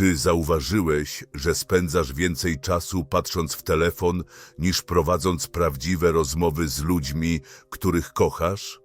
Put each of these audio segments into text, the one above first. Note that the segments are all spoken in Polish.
Czy zauważyłeś, że spędzasz więcej czasu patrząc w telefon, niż prowadząc prawdziwe rozmowy z ludźmi, których kochasz?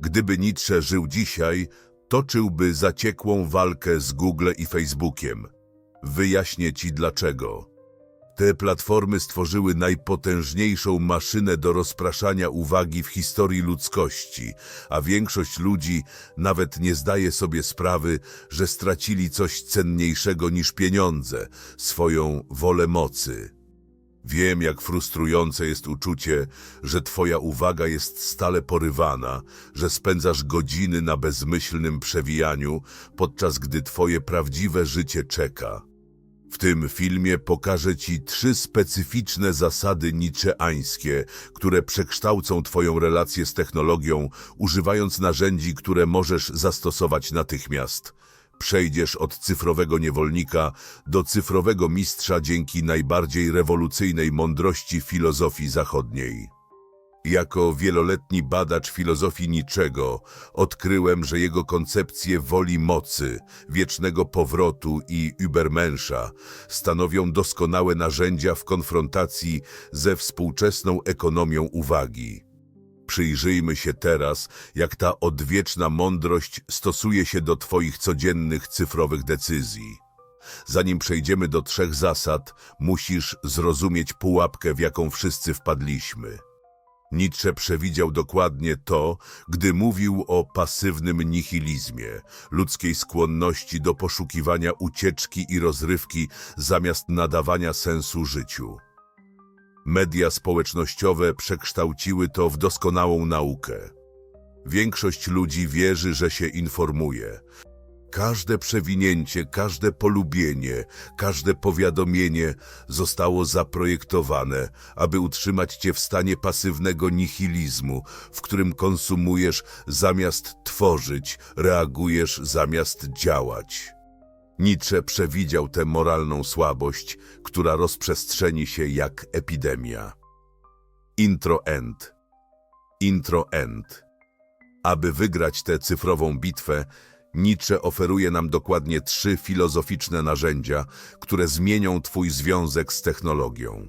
Gdyby Nietzsche żył dzisiaj, toczyłby zaciekłą walkę z Google i Facebookiem. Wyjaśnię ci dlaczego. Te platformy stworzyły najpotężniejszą maszynę do rozpraszania uwagi w historii ludzkości, a większość ludzi nawet nie zdaje sobie sprawy, że stracili coś cenniejszego niż pieniądze, swoją wolę mocy. Wiem, jak frustrujące jest uczucie, że twoja uwaga jest stale porywana, że spędzasz godziny na bezmyślnym przewijaniu, podczas gdy twoje prawdziwe życie czeka. W tym filmie pokażę Ci trzy specyficzne zasady niczeańskie, które przekształcą Twoją relację z technologią, używając narzędzi, które możesz zastosować natychmiast. Przejdziesz od cyfrowego niewolnika do cyfrowego mistrza dzięki najbardziej rewolucyjnej mądrości filozofii zachodniej. Jako wieloletni badacz filozofii niczego odkryłem, że jego koncepcje woli mocy, wiecznego powrotu i Übermenscha stanowią doskonałe narzędzia w konfrontacji ze współczesną ekonomią uwagi. Przyjrzyjmy się teraz, jak ta odwieczna mądrość stosuje się do Twoich codziennych cyfrowych decyzji. Zanim przejdziemy do trzech zasad, musisz zrozumieć pułapkę, w jaką wszyscy wpadliśmy. Nietzsche przewidział dokładnie to, gdy mówił o pasywnym nihilizmie, ludzkiej skłonności do poszukiwania ucieczki i rozrywki zamiast nadawania sensu życiu. Media społecznościowe przekształciły to w doskonałą naukę. Większość ludzi wierzy, że się informuje. Każde przewinięcie, każde polubienie, każde powiadomienie zostało zaprojektowane, aby utrzymać cię w stanie pasywnego nihilizmu, w którym konsumujesz zamiast tworzyć, reagujesz zamiast działać. Nietzsche przewidział tę moralną słabość, która rozprzestrzeni się jak epidemia. Intro end. Intro end. Aby wygrać tę cyfrową bitwę, Nietzsche oferuje nam dokładnie trzy filozoficzne narzędzia, które zmienią Twój związek z technologią.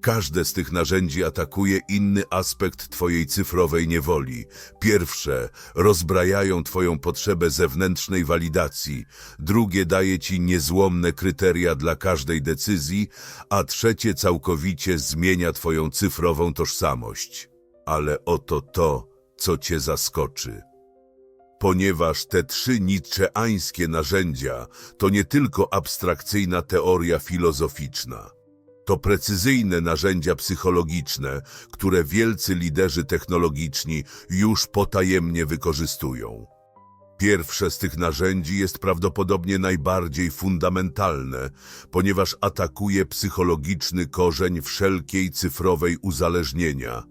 Każde z tych narzędzi atakuje inny aspekt Twojej cyfrowej niewoli. Pierwsze rozbrajają Twoją potrzebę zewnętrznej walidacji, drugie daje Ci niezłomne kryteria dla każdej decyzji, a trzecie całkowicie zmienia Twoją cyfrową tożsamość. Ale oto to, co Cię zaskoczy ponieważ te trzy niczeańskie narzędzia to nie tylko abstrakcyjna teoria filozoficzna. To precyzyjne narzędzia psychologiczne, które wielcy liderzy technologiczni już potajemnie wykorzystują. Pierwsze z tych narzędzi jest prawdopodobnie najbardziej fundamentalne, ponieważ atakuje psychologiczny korzeń wszelkiej cyfrowej uzależnienia.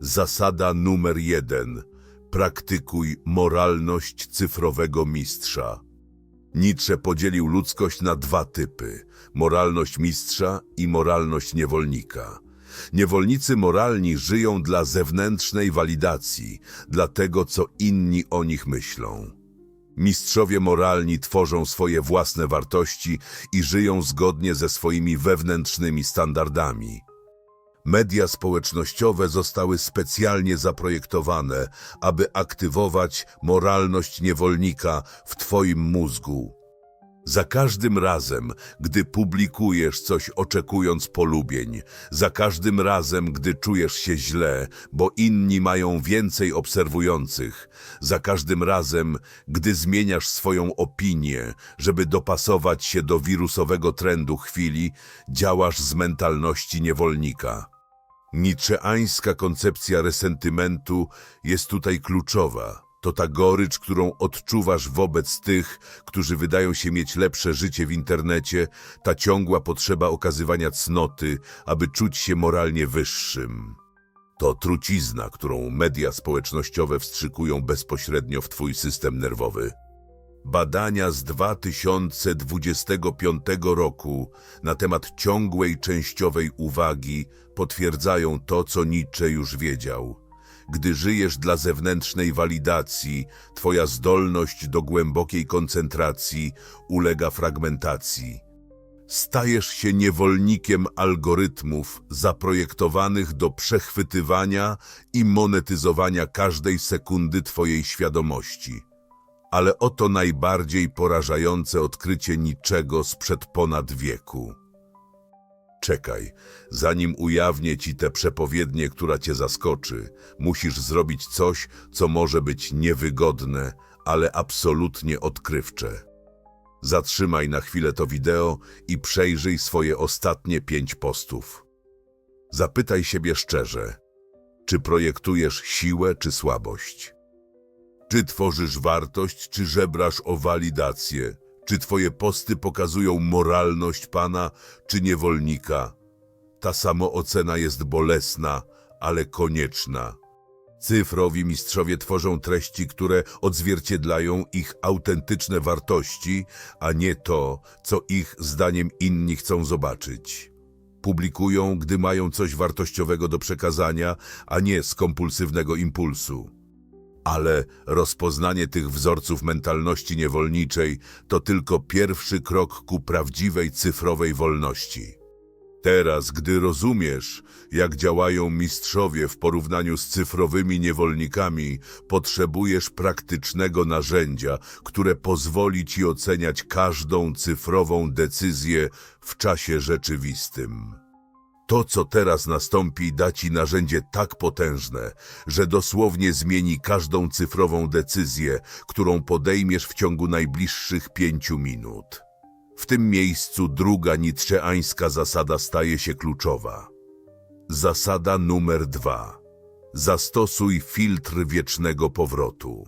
Zasada numer jeden – praktykuj moralność cyfrowego mistrza. Nietzsche podzielił ludzkość na dwa typy: moralność mistrza i moralność niewolnika. Niewolnicy moralni żyją dla zewnętrznej walidacji, dla tego, co inni o nich myślą. Mistrzowie moralni tworzą swoje własne wartości i żyją zgodnie ze swoimi wewnętrznymi standardami. Media społecznościowe zostały specjalnie zaprojektowane, aby aktywować moralność niewolnika w Twoim mózgu. Za każdym razem, gdy publikujesz coś oczekując polubień, za każdym razem, gdy czujesz się źle, bo inni mają więcej obserwujących, za każdym razem, gdy zmieniasz swoją opinię, żeby dopasować się do wirusowego trendu chwili, działasz z mentalności niewolnika. Niczeańska koncepcja resentymentu jest tutaj kluczowa. To ta gorycz, którą odczuwasz wobec tych, którzy wydają się mieć lepsze życie w internecie, ta ciągła potrzeba okazywania cnoty, aby czuć się moralnie wyższym. To trucizna, którą media społecznościowe wstrzykują bezpośrednio w twój system nerwowy. Badania z 2025 roku na temat ciągłej częściowej uwagi potwierdzają to, co Nietzsche już wiedział. Gdy żyjesz dla zewnętrznej walidacji, twoja zdolność do głębokiej koncentracji ulega fragmentacji. Stajesz się niewolnikiem algorytmów zaprojektowanych do przechwytywania i monetyzowania każdej sekundy twojej świadomości. Ale oto najbardziej porażające odkrycie niczego sprzed ponad wieku. Czekaj, zanim ujawnię ci tę przepowiednię, która cię zaskoczy, musisz zrobić coś, co może być niewygodne, ale absolutnie odkrywcze. Zatrzymaj na chwilę to wideo i przejrzyj swoje ostatnie pięć postów. Zapytaj siebie szczerze, czy projektujesz siłę czy słabość? Czy tworzysz wartość, czy żebrasz o walidację? Czy twoje posty pokazują moralność Pana, czy niewolnika? Ta samoocena jest bolesna, ale konieczna. Cyfrowi mistrzowie tworzą treści, które odzwierciedlają ich autentyczne wartości, a nie to, co ich zdaniem inni chcą zobaczyć. Publikują, gdy mają coś wartościowego do przekazania, a nie z kompulsywnego impulsu. Ale rozpoznanie tych wzorców mentalności niewolniczej to tylko pierwszy krok ku prawdziwej cyfrowej wolności. Teraz, gdy rozumiesz, jak działają mistrzowie w porównaniu z cyfrowymi niewolnikami, potrzebujesz praktycznego narzędzia, które pozwoli ci oceniać każdą cyfrową decyzję w czasie rzeczywistym. To, co teraz nastąpi, da ci narzędzie tak potężne, że dosłownie zmieni każdą cyfrową decyzję, którą podejmiesz w ciągu najbliższych pięciu minut. W tym miejscu druga nietzscheańska zasada staje się kluczowa. Zasada numer dwa. Zastosuj filtr wiecznego powrotu.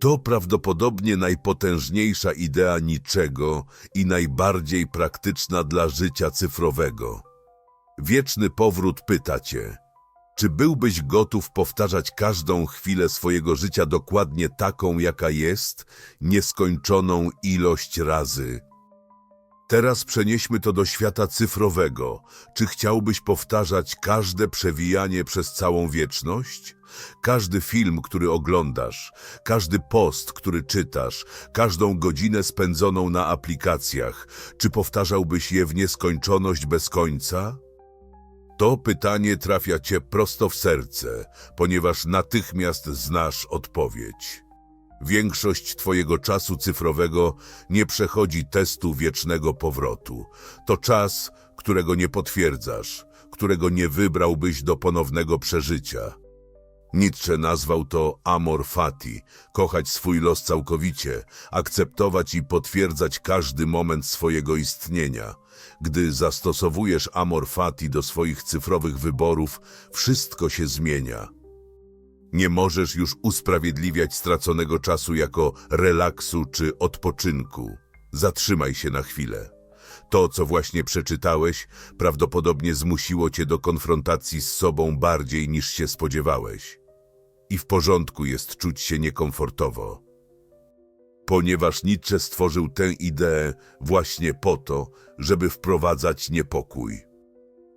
To prawdopodobnie najpotężniejsza idea niczego i najbardziej praktyczna dla życia cyfrowego. Wieczny powrót pyta cię, czy byłbyś gotów powtarzać każdą chwilę swojego życia dokładnie taką, jaka jest, nieskończoną ilość razy? Teraz przenieśmy to do świata cyfrowego. Czy chciałbyś powtarzać każde przewijanie przez całą wieczność? Każdy film, który oglądasz, każdy post, który czytasz, każdą godzinę spędzoną na aplikacjach, czy powtarzałbyś je w nieskończoność bez końca? To pytanie trafia cię prosto w serce, ponieważ natychmiast znasz odpowiedź. Większość twojego czasu cyfrowego nie przechodzi testu wiecznego powrotu. To czas, którego nie potwierdzasz, którego nie wybrałbyś do ponownego przeżycia. Nietzsche nazwał to amor fati, kochać swój los całkowicie, akceptować i potwierdzać każdy moment swojego istnienia. Gdy zastosowujesz amor fati do swoich cyfrowych wyborów, wszystko się zmienia. Nie możesz już usprawiedliwiać straconego czasu jako relaksu czy odpoczynku. Zatrzymaj się na chwilę. To, co właśnie przeczytałeś, prawdopodobnie zmusiło cię do konfrontacji z sobą bardziej niż się spodziewałeś. I w porządku jest czuć się niekomfortowo. Ponieważ Nietzsche stworzył tę ideę właśnie po to, żeby wprowadzać niepokój.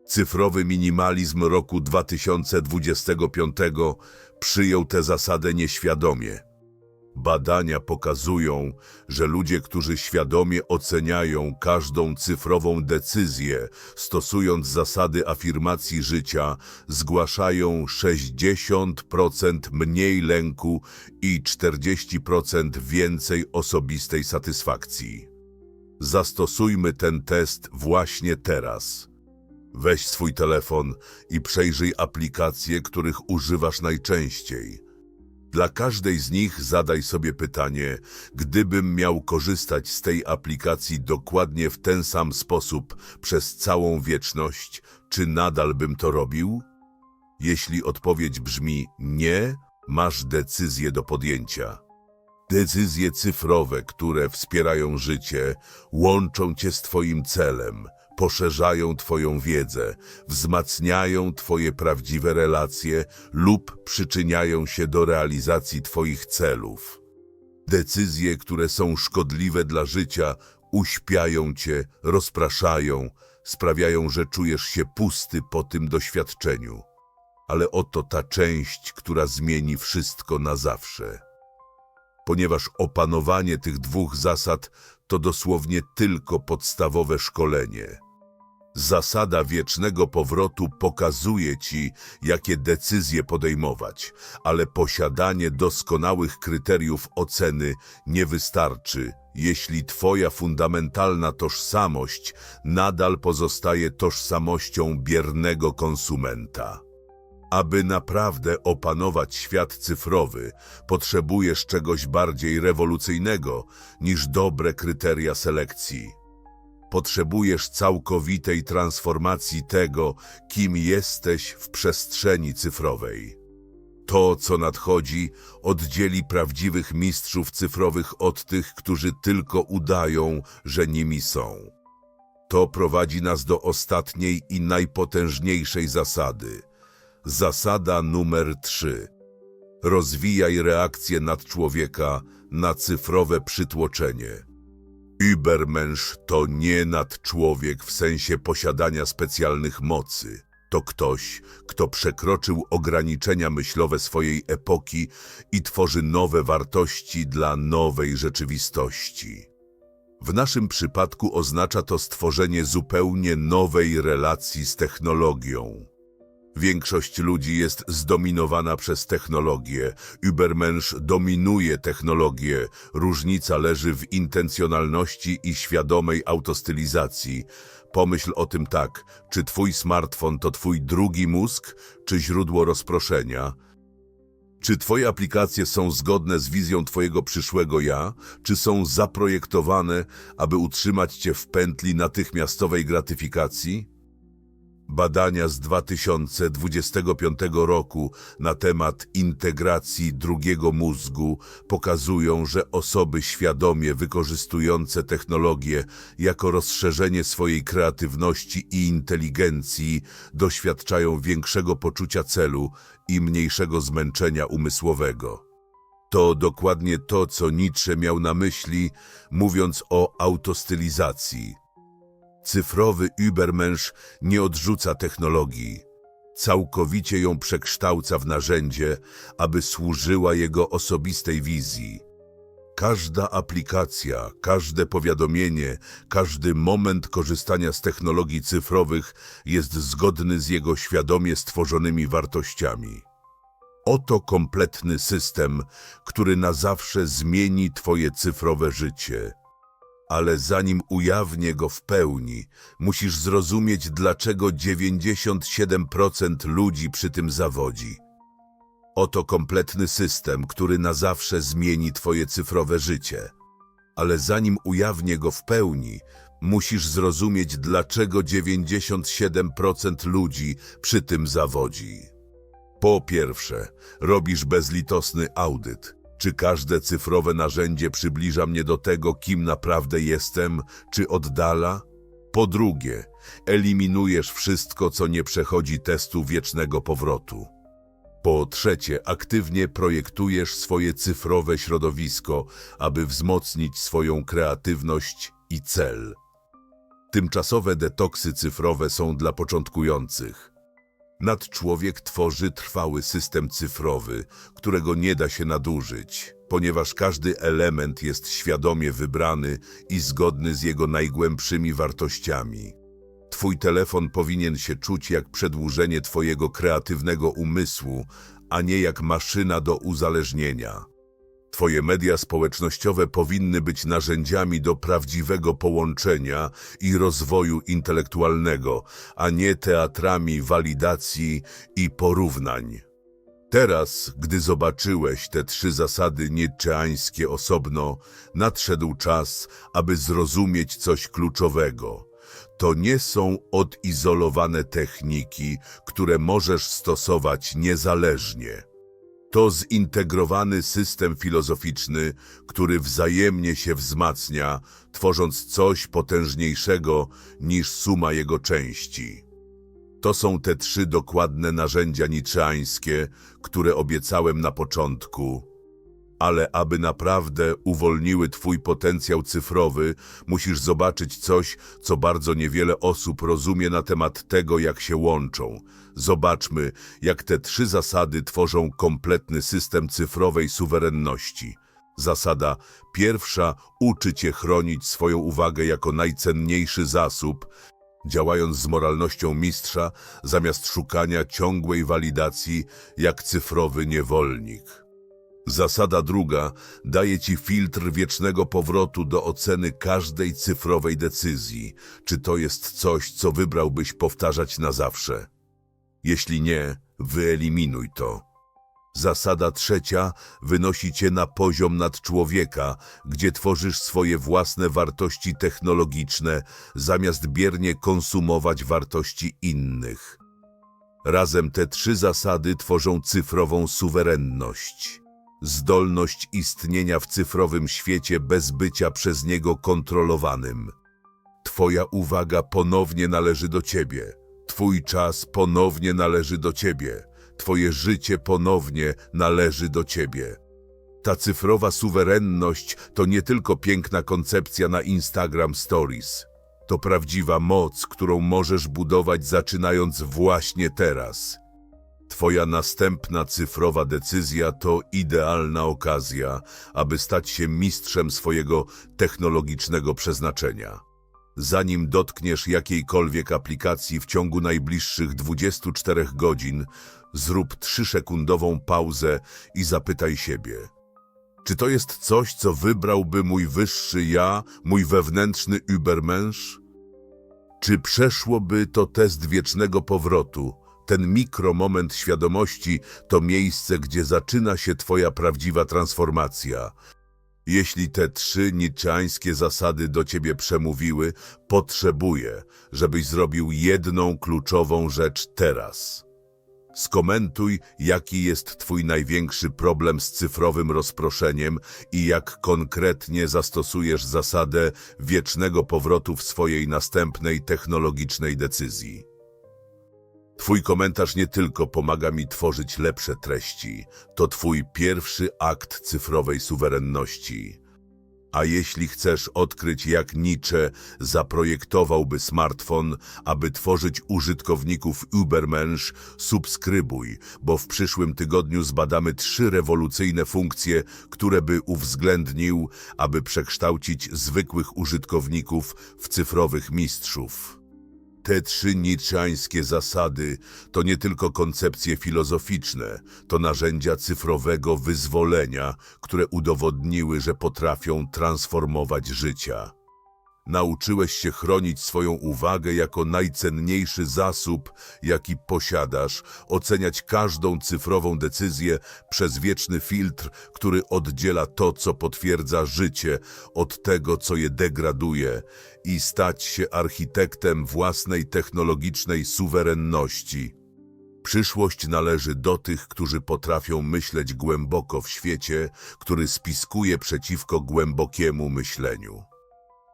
Cyfrowy minimalizm roku 2025 przyjął tę zasadę nieświadomie. Badania pokazują, że ludzie, którzy świadomie oceniają każdą cyfrową decyzję, stosując zasady afirmacji życia, zgłaszają 60% mniej lęku i 40% więcej osobistej satysfakcji. Zastosujmy ten test właśnie teraz. Weź swój telefon i przejrzyj aplikacje, których używasz najczęściej. Dla każdej z nich zadaj sobie pytanie, gdybym miał korzystać z tej aplikacji dokładnie w ten sam sposób przez całą wieczność, czy nadal bym to robił? Jeśli odpowiedź brzmi nie, masz decyzję do podjęcia. Decyzje cyfrowe, które wspierają życie, łączą cię z Twoim celem, poszerzają Twoją wiedzę, wzmacniają Twoje prawdziwe relacje lub przyczyniają się do realizacji Twoich celów. Decyzje, które są szkodliwe dla życia, uśpiają Cię, rozpraszają, sprawiają, że czujesz się pusty po tym doświadczeniu. Ale oto ta część, która zmieni wszystko na zawsze. Ponieważ opanowanie tych dwóch zasad to dosłownie tylko podstawowe szkolenie. Zasada wiecznego powrotu pokazuje ci, jakie decyzje podejmować, ale posiadanie doskonałych kryteriów oceny nie wystarczy, jeśli twoja fundamentalna tożsamość nadal pozostaje tożsamością biernego konsumenta. Aby naprawdę opanować świat cyfrowy, potrzebujesz czegoś bardziej rewolucyjnego niż dobre kryteria selekcji. Potrzebujesz całkowitej transformacji tego, kim jesteś w przestrzeni cyfrowej. To, co nadchodzi, oddzieli prawdziwych mistrzów cyfrowych od tych, którzy tylko udają, że nimi są. To prowadzi nas do ostatniej i najpotężniejszej zasady. Zasada numer 3. Rozwijaj reakcję nadczłowieka na cyfrowe przytłoczenie. Übermensch to nie nadczłowiek w sensie posiadania specjalnych mocy. To ktoś, kto przekroczył ograniczenia myślowe swojej epoki i tworzy nowe wartości dla nowej rzeczywistości. W naszym przypadku oznacza to stworzenie zupełnie nowej relacji z technologią. Większość ludzi jest zdominowana przez technologię. Übermensch dominuje technologię. Różnica leży w intencjonalności i świadomej autostylizacji. Pomyśl o tym tak, czy twój smartfon to twój drugi mózg, czy źródło rozproszenia? Czy twoje aplikacje są zgodne z wizją twojego przyszłego ja, czy są zaprojektowane, aby utrzymać cię w pętli natychmiastowej gratyfikacji? Badania z 2025 roku na temat integracji drugiego mózgu pokazują, że osoby świadomie wykorzystujące technologię jako rozszerzenie swojej kreatywności i inteligencji doświadczają większego poczucia celu i mniejszego zmęczenia umysłowego. To dokładnie to, co Nietzsche miał na myśli, mówiąc o autostylizacji. Cyfrowy Übermensch nie odrzuca technologii. Całkowicie ją przekształca w narzędzie, aby służyła jego osobistej wizji. Każda aplikacja, każde powiadomienie, każdy moment korzystania z technologii cyfrowych jest zgodny z jego świadomie stworzonymi wartościami. Oto kompletny system, który na zawsze zmieni Twoje cyfrowe życie ale zanim ujawnię go w pełni, musisz zrozumieć, dlaczego 97% ludzi przy tym zawodzi. Oto kompletny system, który na zawsze zmieni Twoje cyfrowe życie. Ale zanim ujawnię go w pełni, musisz zrozumieć, dlaczego 97% ludzi przy tym zawodzi. Po pierwsze, robisz bezlitosny audyt. Czy każde cyfrowe narzędzie przybliża mnie do tego, kim naprawdę jestem, czy oddala? Po drugie, eliminujesz wszystko, co nie przechodzi testu wiecznego powrotu. Po trzecie, aktywnie projektujesz swoje cyfrowe środowisko, aby wzmocnić swoją kreatywność i cel. Tymczasowe detoksy cyfrowe są dla początkujących. Nadczłowiek tworzy trwały system cyfrowy, którego nie da się nadużyć, ponieważ każdy element jest świadomie wybrany i zgodny z jego najgłębszymi wartościami. Twój telefon powinien się czuć jak przedłużenie Twojego kreatywnego umysłu, a nie jak maszyna do uzależnienia. Twoje media społecznościowe powinny być narzędziami do prawdziwego połączenia i rozwoju intelektualnego, a nie teatrami walidacji i porównań. Teraz, gdy zobaczyłeś te trzy zasady nietzscheańskie osobno, nadszedł czas, aby zrozumieć coś kluczowego. To nie są odizolowane techniki, które możesz stosować niezależnie. To zintegrowany system filozoficzny, który wzajemnie się wzmacnia, tworząc coś potężniejszego niż suma jego części. To są te trzy dokładne narzędzia niczeańskie, które obiecałem na początku. Ale aby naprawdę uwolniły twój potencjał cyfrowy, musisz zobaczyć coś, co bardzo niewiele osób rozumie na temat tego, jak się łączą. Zobaczmy, jak te trzy zasady tworzą kompletny system cyfrowej suwerenności. Zasada pierwsza uczy cię chronić swoją uwagę jako najcenniejszy zasób, działając z moralnością mistrza zamiast szukania ciągłej walidacji jak cyfrowy niewolnik. Zasada druga daje ci filtr wiecznego powrotu do oceny każdej cyfrowej decyzji, czy to jest coś, co wybrałbyś powtarzać na zawsze. Jeśli nie, wyeliminuj to. Zasada trzecia wynosi cię na poziom nadczłowieka, gdzie tworzysz swoje własne wartości technologiczne, zamiast biernie konsumować wartości innych. Razem te trzy zasady tworzą cyfrową suwerenność. Zdolność istnienia w cyfrowym świecie bez bycia przez niego kontrolowanym. Twoja uwaga ponownie należy do ciebie. Twój czas ponownie należy do ciebie. Twoje życie ponownie należy do ciebie. Ta cyfrowa suwerenność to nie tylko piękna koncepcja na Instagram Stories. To prawdziwa moc, którą możesz budować zaczynając właśnie teraz. Twoja następna cyfrowa decyzja to idealna okazja, aby stać się mistrzem swojego technologicznego przeznaczenia. Zanim dotkniesz jakiejkolwiek aplikacji w ciągu najbliższych 24 godzin, zrób 3-sekundową pauzę i zapytaj siebie: Czy to jest coś, co wybrałby mój wyższy ja, mój wewnętrzny Übermensch? Czy przeszłoby to test wiecznego powrotu? Ten mikromoment świadomości to miejsce, gdzie zaczyna się Twoja prawdziwa transformacja. Jeśli te trzy niczańskie zasady do ciebie przemówiły, potrzebuję, żebyś zrobił jedną kluczową rzecz teraz. Skomentuj, jaki jest Twój największy problem z cyfrowym rozproszeniem i jak konkretnie zastosujesz zasadę wiecznego powrotu w swojej następnej technologicznej decyzji. Twój komentarz nie tylko pomaga mi tworzyć lepsze treści, to Twój pierwszy akt cyfrowej suwerenności. A jeśli chcesz odkryć, jak Nietzsche zaprojektowałby smartfon, aby tworzyć użytkowników Übermensch, subskrybuj, bo w przyszłym tygodniu zbadamy trzy rewolucyjne funkcje, które by uwzględnił, aby przekształcić zwykłych użytkowników w cyfrowych mistrzów. Te trzy niczańskie zasady to nie tylko koncepcje filozoficzne, to narzędzia cyfrowego wyzwolenia, które udowodniły, że potrafią transformować życia. Nauczyłeś się chronić swoją uwagę jako najcenniejszy zasób, jaki posiadasz, oceniać każdą cyfrową decyzję przez wieczny filtr, który oddziela to, co potwierdza życie, od tego, co je degraduje, i stać się architektem własnej technologicznej suwerenności. Przyszłość należy do tych, którzy potrafią myśleć głęboko w świecie, który spiskuje przeciwko głębokiemu myśleniu.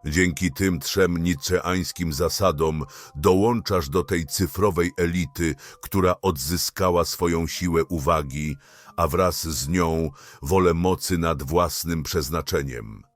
Dzięki tym trzem niczeańskim zasadom dołączasz do tej cyfrowej elity, która odzyskała swoją siłę uwagi, a wraz z nią wolę mocy nad własnym przeznaczeniem.